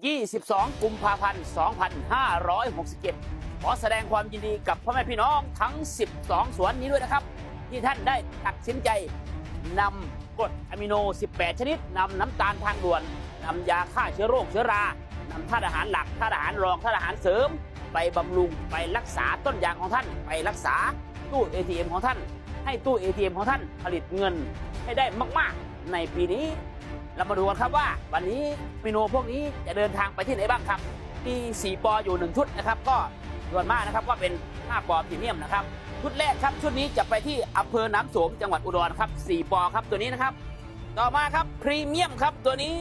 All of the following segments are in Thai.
22 กุมภาพันธ์ 2567 ขอแสดงความยินดีกับพ่อแม่พี่น้องทั้ง 12 สวนนี้ด้วยนะครับ ที่ท่านได้ตัดสินใจนำกรดอะมิโน 18 ชนิดนำน้ำตาลทางด่วนนำยาฆ่าเชื้อโรคเชื้อรานำธาตุอาหารหลักธาตุอาหารรองธาตุอาหารเสริม ไปบำรุงไปรักษาต้นยางของท่าน ไปรักษาตู้ ATM ของท่าน ให้ตู้ ATM ของท่านผลิตเงินให้ได้มาก ๆ ในปีนี้ เรามาดูกันครับว่า วันนี้เมนูพวกนี้จะเดินทางไปที่ไหนบ้างครับ มี4ปออยู่ 1 ชุดนะครับ ก็ส่วนมากนะครับก็เป็น5ปอพรีเมียมนะครับ ชุดแรกครับชุดนี้จะไปที่อำเภอน้ำโสมจังหวัดอุดรครับ4ปอครับตัวนี้นะครับ ต่อมาครับพรีเมียมครับตัวนี้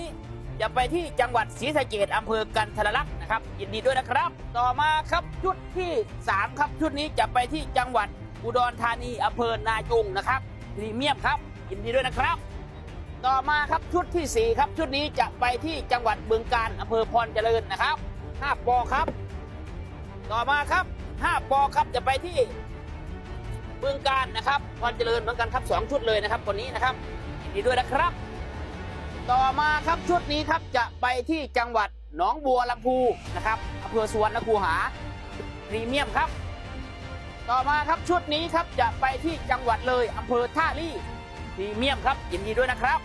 จะไปที่จังหวัดศรีสะเกดอำเภอกันทรลักษณ์นะครับยินดีด้วยนะครับ ต่อมาครับชุดที่สามครับชุดนี้จะไปที่จังหวัดอุดรธานีอำเภอนาจุงนะครับพรีเมียมครับยินดีด้วยนะครับ ต่อมาครับชุดที่ 4 ครับ ชุดนี้จะไปที่จังหวัดบึงกาฬอำเภอพรเจริญนะครับ5ปอครับ ต่อมาครับ5ปอครับจะไปที่บึงกาฬนะครับพรเจริญเหมือนกันครับสองชุดเลยนะครับคนนี้นะครับยินดีด้วยนะครับ ต่อมาครับชุดนี้ครับจะไปที่จังหวัดหนองบัวลำพูนะครับอำเภอสวรรณคูหาพรีเมียมครับ ต่อมาครับชุดนี้ครับจะไปที่จังหวัดเลยอำเภอท่าลี่ พรีเมียมครับยินดีด้วยนะครับ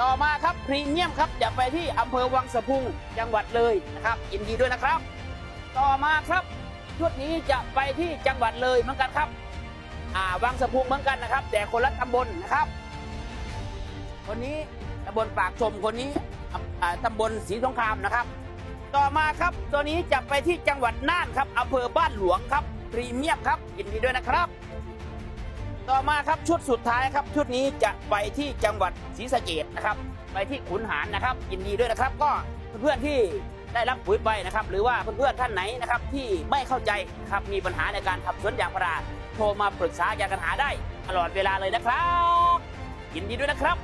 ต่อมาครับพรีเมียมครับจะไปที่อำเภอวังสะพุงจังหวัดเลยนะครับยินดีด้วยนะครับ ต่อมาครับชุดนี้จะไปที่จังหวัดเลยเหมือนกันครับอ่าวังสะพุงเหมือนกันนะครับ แต่คนละตำบลนะครับ คนนี้ตำบลปากชมคนนี้อ่าตำบลศรีสงครามนะครับ ต่อมาครับตัวนี้จะไปที่จังหวัดน่านครับอำเภอบ้านหลวงครับพรีเมียมครับยินดีด้วยนะครับ ต่อมาครับชุดสุดท้ายครับ ชุดนี้จะไปที่จังหวัดศรีสะเกดนะครับ ไปที่ขุนหารนะครับยินดีด้วยนะครับ ก็เพื่อนๆที่ได้รับปุ๋ยไปนะครับ หรือว่าเพื่อนๆท่านไหนนะครับที่ไม่เข้าใจนะครับมีปัญหาในการทำสวนยางพาราโทรมาปรึกษายากันหาได้ตลอดเวลาเลยนะครับ ยินดีด้วยนะครับ